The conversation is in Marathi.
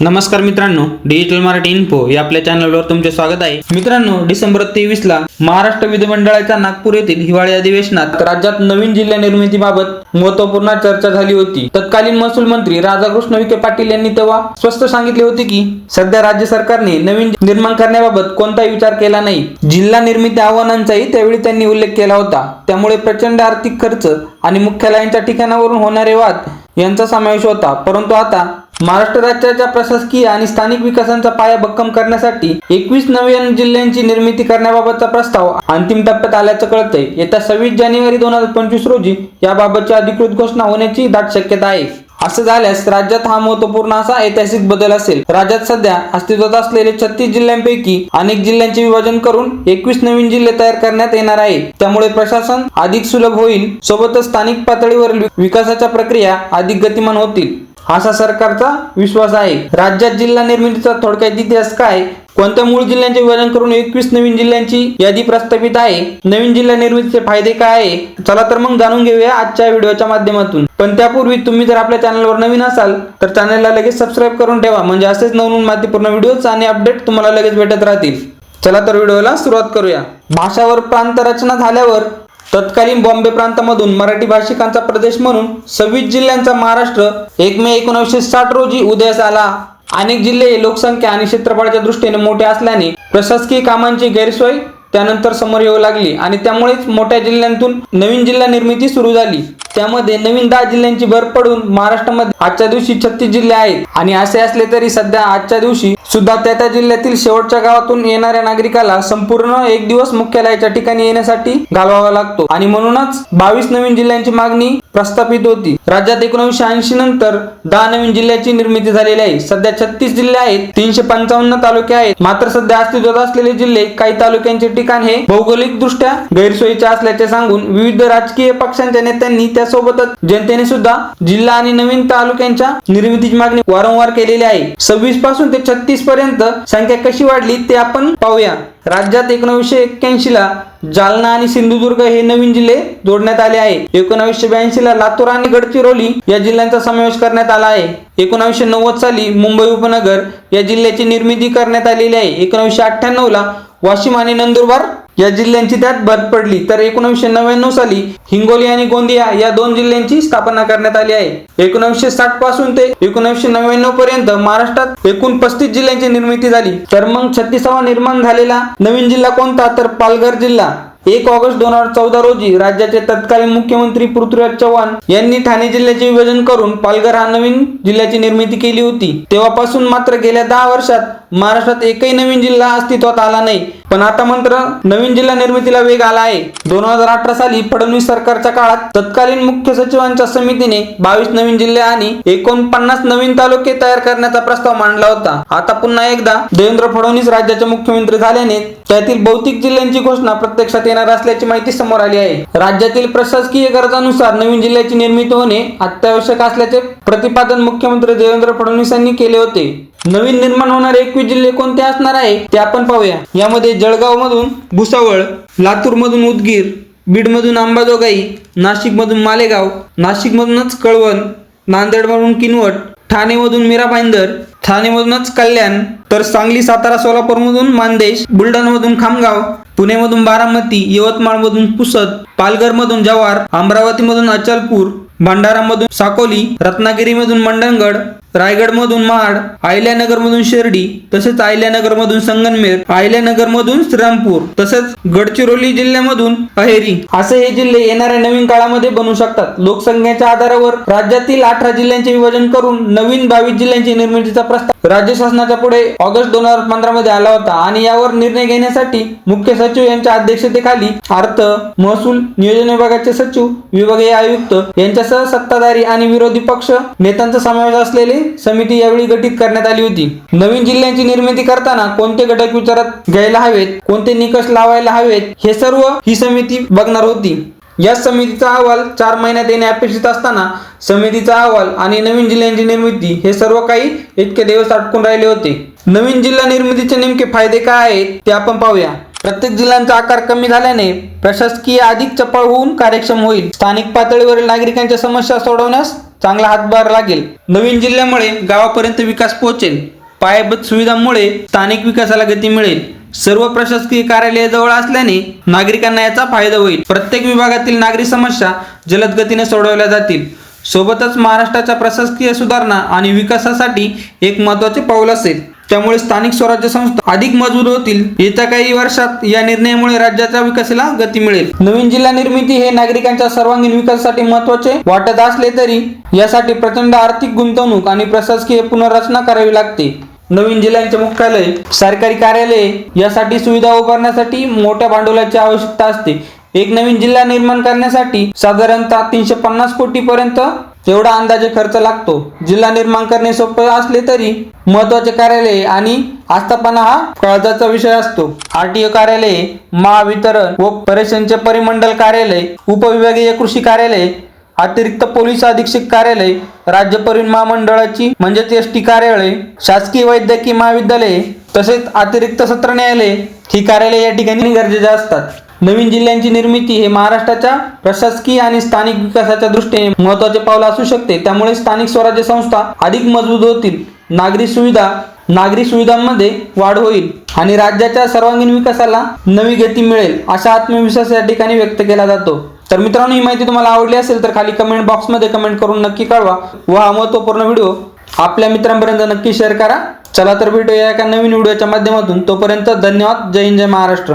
नमस्कार मित्रांनो डिजिटल मराठी इन्फो या आपल्या चॅनलवर तुमचे स्वागत आहे. मित्रांनो डिसेंबर तेवीस ला महाराष्ट्र विधिमंडळाच्या नागपूर येथील हिवाळी अधिवेशनात राज्यात नवीन जिल्हा निर्मितीबाबत महत्त्वपूर्ण चर्चा झाली होती. तत्कालीन महसूल मंत्री राधाकृष्ण विखे पाटील यांनी तेव्हा स्पष्ट सांगितले होते की सध्या राज्य सरकारने नवीन निर्माण करण्याबाबत कोणताही विचार केला नाही. जिल्हा निर्मिती आव्हानांचाही त्यावेळी त्यांनी उल्लेख केला होता. त्यामुळे प्रचंड आर्थिक खर्च आणि मुख्यालयांच्या ठिकाणावरून होणारे वाद यांचा समावेश होता. परंतु आता महाराष्ट्र राज्याच्या प्रशासकीय आणि स्थानिक विकासांचा पाया भक्कम करण्यासाठी एकवीस नवीन जिल्ह्यांची निर्मिती करण्याबाबतचा प्रस्ताव अंतिम टप्प्यात आल्याचं कळतंय. येत्या सव्वीस जानेवारी दोन हजार पंचवीस रोजी याबाबतची अधिकृत घोषणा होण्याची दाट शक्यता आहे. असं झाल्यास राज्यात हा महत्त्वपूर्ण असा ऐतिहासिक बदल असेल. राज्यात सध्या अस्तित्वात असलेले छत्तीस जिल्ह्यांपैकी अनेक जिल्ह्यांचे विभाजन करून एकवीस नवीन जिल्हे तयार करण्यात येणार आहे त्यामुळे प्रशासन अधिक सुलभ होईल. सोबतच स्थानिक पातळीवरील विकासाच्या प्रक्रिया अधिक गतिमान होतील. असा सरकारचा विश्वास आहे. राज्यात जिल्हा निर्मितीचा थोडक्यात इतिहास काय? कोणत्या मूळ जिल्ह्यांचे विभाजन करून एकवीस नवीन जिल्ह्यांची यादी प्रस्थापित आहे? नवीन जिल्हा निर्मितीचे फायदे काय आहे? चला तर मग जाणून घेऊया आजच्या व्हिडिओच्या माध्यमातून. पण त्यापूर्वी तुम्ही जर आपल्या चॅनलवर नवीन असाल तर चॅनलला लगेच सबस्क्राईब करून ठेवा. म्हणजे असेच नवनवीन माहितीपूर्ण व्हिडिओज आणि अपडेट तुम्हाला लगेच भेटत राहतील. चला तर व्हिडिओला सुरुवात करूया. भाषावर प्रांत रचना झाल्यावर तत्कालीन बॉम्बे प्रांतामधून मराठी भाषिकांचा प्रदेश म्हणून सव्वीस जिल्ह्यांचा महाराष्ट्र एक मे एकोणीसशे साठ रोजी उदयास आला. अनेक जिल्हे लोकसंख्या आणि क्षेत्रफळाच्या दृष्टीने मोठे असल्याने प्रशासकीय कामांची गैरसोय त्यानंतर समोर येऊ लागली आणि त्यामुळेच मोठ्या जिल्ह्यांतून नवीन जिल्हा निर्मिती सुरू झाली. त्यामध्ये नवीन दहा जिल्ह्यांची भर पडून महाराष्ट्रामध्ये आजच्या दिवशी छत्तीस जिल्हे आहेत. आणि असे असले तरी सध्या आजच्या दिवशी सुद्धा त्या त्या जिल्ह्यातील शेवटच्या गावातून येणाऱ्या नागरिकाला संपूर्ण एक दिवस मुख्यालयाच्या ठिकाणी येण्यासाठी घालवावा लागतो. आणि म्हणूनच बावीस नवीन जिल्ह्यांची मागणी प्रस्थापित होती. राज्यात एकोणीसशे ऐंशी नंतर दहा नवीन जिल्ह्याची निर्मिती झालेली आहे. सध्या छत्तीस जिल्हे आहेत तीनशे पंचावन्न तालुके आहेत. मात्र सध्या अस्तित्वात असलेले जिल्हे काही तालुक्यांचे ठिकाण हे भौगोलिक दृष्ट्या गैरसोयीचे असल्याचे सांगून विविध राजकीय पक्षांच्या नेत्यांनी त्यासोबतच जनतेने सुद्धा जिल्हा आणि नवीन तालुक्यांच्या निर्मितीची मागणी वारंवार केलेली आहे. सव्वीसपासून ते छत्तीस पर्यंत संख्या कशी वाढली ते आपण पाहूया. राज्यात एकोणीसशे एक्क्याऐंशी ला जालना आणि सिंधुदुर्ग हे नवीन जिल्हे जोडण्यात आले आहे. एकोणावीसशे ब्याऐंशी ला लातूर आणि गडचिरोली या जिल्ह्यांचा समावेश करण्यात आला आहे. एकोणावीसशे नव्वद साली मुंबई उपनगर या जिल्ह्याची निर्मिती करण्यात आलेली आहे. एकोणावीसशे अठ्ठ्याण्णव ला वाशिम आणि नंदुरबार या जिल्ह्यांची त्यात भर पडली. तर एकोणीसशे नव्याण्णव साली हिंगोली आणि गोंदिया या दोन जिल्ह्यांची स्थापना करण्यात आली आहे. एकोणीसशे साठपासून ते एकोणीसशे नव्याण्णव पर्यंत महाराष्ट्रात एकूण पस्तीस जिल्ह्यांची निर्मिती झाली. तर मग छत्तीसावा निर्माण झालेला नवीन जिल्हा कोणता? तर पालघर जिल्हा. एक ऑगस्ट दोन हजार चौदा रोजी राज्याचे तत्कालीन मुख्यमंत्री पृथ्वीराज चव्हाण यांनी ठाणे जिल्ह्याचे विभाजन करून पालघर हा नवीन जिल्ह्याची निर्मिती केली होती. तेव्हापासून मात्र गेल्या दहा वर्षात महाराष्ट्रात एकही नवीन जिल्हा अस्तित्वात आला नाही. पण आता मात्र नवीन जिल्हा निर्मितीला वेग आला आहे. दोन हजार अठरा साली फडणवीस सरकारच्या काळात तत्कालीन मुख्य सचिवांच्या समितीने बावीस नवीन जिल्हे आणि एकोणपन्नास नवीन तालुके तयार करण्याचा प्रस्ताव मांडला होता. आता पुन्हा एकदा देवेंद्र फडणवीस राज्याचे मुख्यमंत्री झाल्याने त्यातील बहुतेक जिल्ह्यांची घोषणा प्रत्यक्षात येणार असल्याची माहिती समोर आली आहे. राज्यातील प्रशासकीय गरजानुसार नवीन जिल्ह्याची निर्मिती होणे अत्यावश्यक असल्याचे प्रतिपादन मुख्यमंत्री देवेंद्र फडणवीस यांनी केले होते. नवीन निर्माण होणारे एकवीस जिल्हे कोणते असणार आहे ते आपण पाहूया. यामध्ये जळगाव मधून भुसावळ लातूर मधून उदगीर बीड मधून अंबाजोगाई नाशिक मधून मालेगाव नाशिक मधूनच कळवण नांदेड मधून किनवट ठाणे मधून मीरा भाईंदर ठाणे मधूनच कल्याण तर सांगली सातारा सोलापूर मधून मानदेश बुलढाणा मधून खामगाव पुणे मधून बारामती यवतमाळ मधून पुसद पालघर मधून जव्हार अमरावती मधून अचलपूर भंडारा मधून साकोली रत्नागिरी मधून मंडणगड रायगड मधून महाड अहिल्यानगर मधून शिर्डी तसेच आयल्यानगरमधून मधून संगनमेर अहिल्यानगर मधून श्रीरामपूर तसेच गडचिरोली जिल्ह्यामधून अहेरी. असे हे जिल्हे येणाऱ्या नवीन काळामध्ये बनू शकतात. लोकसंख्येच्या आधारावर राज्यातील अठरा जिल्ह्यांचे विभाजन करून नवीन बावीस जिल्ह्यांची निर्मितीचा प्रस्ताव राज्य शासनाच्या पुढे ऑगस्ट दोन हजार पंधरा मध्ये आला होता. आणि यावर निर्णय घेण्यासाठी मुख्य सचिव यांच्या अध्यक्षतेखाली अर्थ महसूल नियोजन विभागाचे सचिव विभागीय आयुक्त यांच्यासह सत्ताधारी आणि विरोधी पक्ष नेत्यांचा समावेश असलेले समिती यावेळी गठीत करण्यात आली होती. नवीन जिल्ह्यांची निर्मिती करताना कोणते घटक विचारात घ्यायला हवेत कोणते निकष लावायला हवेत हे सर्व ही समिती बघणार होती. या समितीचा अहवाल चार महिन्यात येणे अपेक्षित असताना समितीचा अहवाल आणि नवीन जिल्ह्यांची निर्मिती हे सर्व काही इतके दिवस अटकून राहिले होते. नवीन जिल्हा निर्मितीचे नेमके फायदे काय आहेत ते आपण पाहूया. प्रत्येक जिल्ह्यांचा आकार कमी झाल्याने प्रशासकीय अधिक चपळ होऊन कार्यक्षम होईल. स्थानिक पातळीवरील नागरिकांच्या समस्या सोडवण्यास चांगला हातभार लागेल. नवीन जिल्ह्यामुळे गावापर्यंत विकास पोहोचेल. पायाभूत सुविधांमुळे स्थानिक विकासाला गती मिळेल. सर्व प्रशासकीय कार्यालय जवळ असल्याने नागरिकांना याचा फायदा होईल. प्रत्येक विभागातील नागरी समस्या जलद गतीने सोडवल्या जातील. सोबतच महाराष्ट्राच्या प्रशासकीय सुधारणा आणि विकासासाठी एक महत्त्वाचे पाऊल असेल. त्यामुळे स्थानिक स्वराज्य संस्था अधिक मजबूत होतील. येत्या काही वर्षात या निर्णयामुळे राज्याच्या विकासाला गती मिळेल. नवीन जिल्हा निर्मिती हे नागरिकांच्या सर्वांगीण विकासासाठी महत्त्वाचे वाटत असले तरी यासाठी प्रचंड आर्थिक गुंतवणूक आणि प्रशासकीय पुनर्रचना करावी लागते. नवीन जिल्ह्यांचे मुख्यालय सरकारी कार्यालय यासाठी सुविधा उभारण्यासाठी मोठ्या भांडवलाची आवश्यकता असते. एक नवीन जिल्हा निर्माण करण्यासाठी साधारणतः तीनशे पन्नास कोटी पर्यंत तेवढा अंदाजे खर्च लागतो. जिल्हा निर्माण करणे सोपे असले तरी महत्त्वाचे कार्यालय आणि आस्थापना हा काळजाचा विषय असतो. आरटीओ कार्यालय महावितरण व परेशनचे परिमंडल कार्यालय उपविभागीय कृषी कार्यालय अतिरिक्त पोलीस अधीक्षक कार्यालय राज्य परिवहन महामंडळाची म्हणजेच एस टी कार्यालय शासकीय वैद्यकीय महाविद्यालय तसेच अतिरिक्त सत्र न्यायालय ही कार्यालय या ठिकाणी गरजेचे असतात. नवीन जिल्ह्यांची निर्मिती हे महाराष्ट्राच्या प्रशासकीय आणि स्थानिक विकासाच्या दृष्टीने महत्त्वाचे पाऊल असू शकते. त्यामुळे स्थानिक स्वराज्य संस्था अधिक मजबूत होतील नागरी सुविधा नागरी सुविधांमध्ये वाढ होईल आणि राज्याच्या सर्वांगीण विकासाला नवी गती मिळेल असा आत्मविश्वास या ठिकाणी व्यक्त केला जातो. तर मित्रांनो ही माहिती तुम्हाला आवडली असेल तर खाली कमेंट बॉक्समध्ये कमेंट करून नक्की कळवा व हा महत्त्वपूर्ण व्हिडिओ आपल्या मित्रांपर्यंत नक्की शेअर करा. चला तर भेटूया एका नवीन व्हिडिओच्या माध्यमातून. तोपर्यंत धन्यवाद. जय हिंद जय महाराष्ट्र.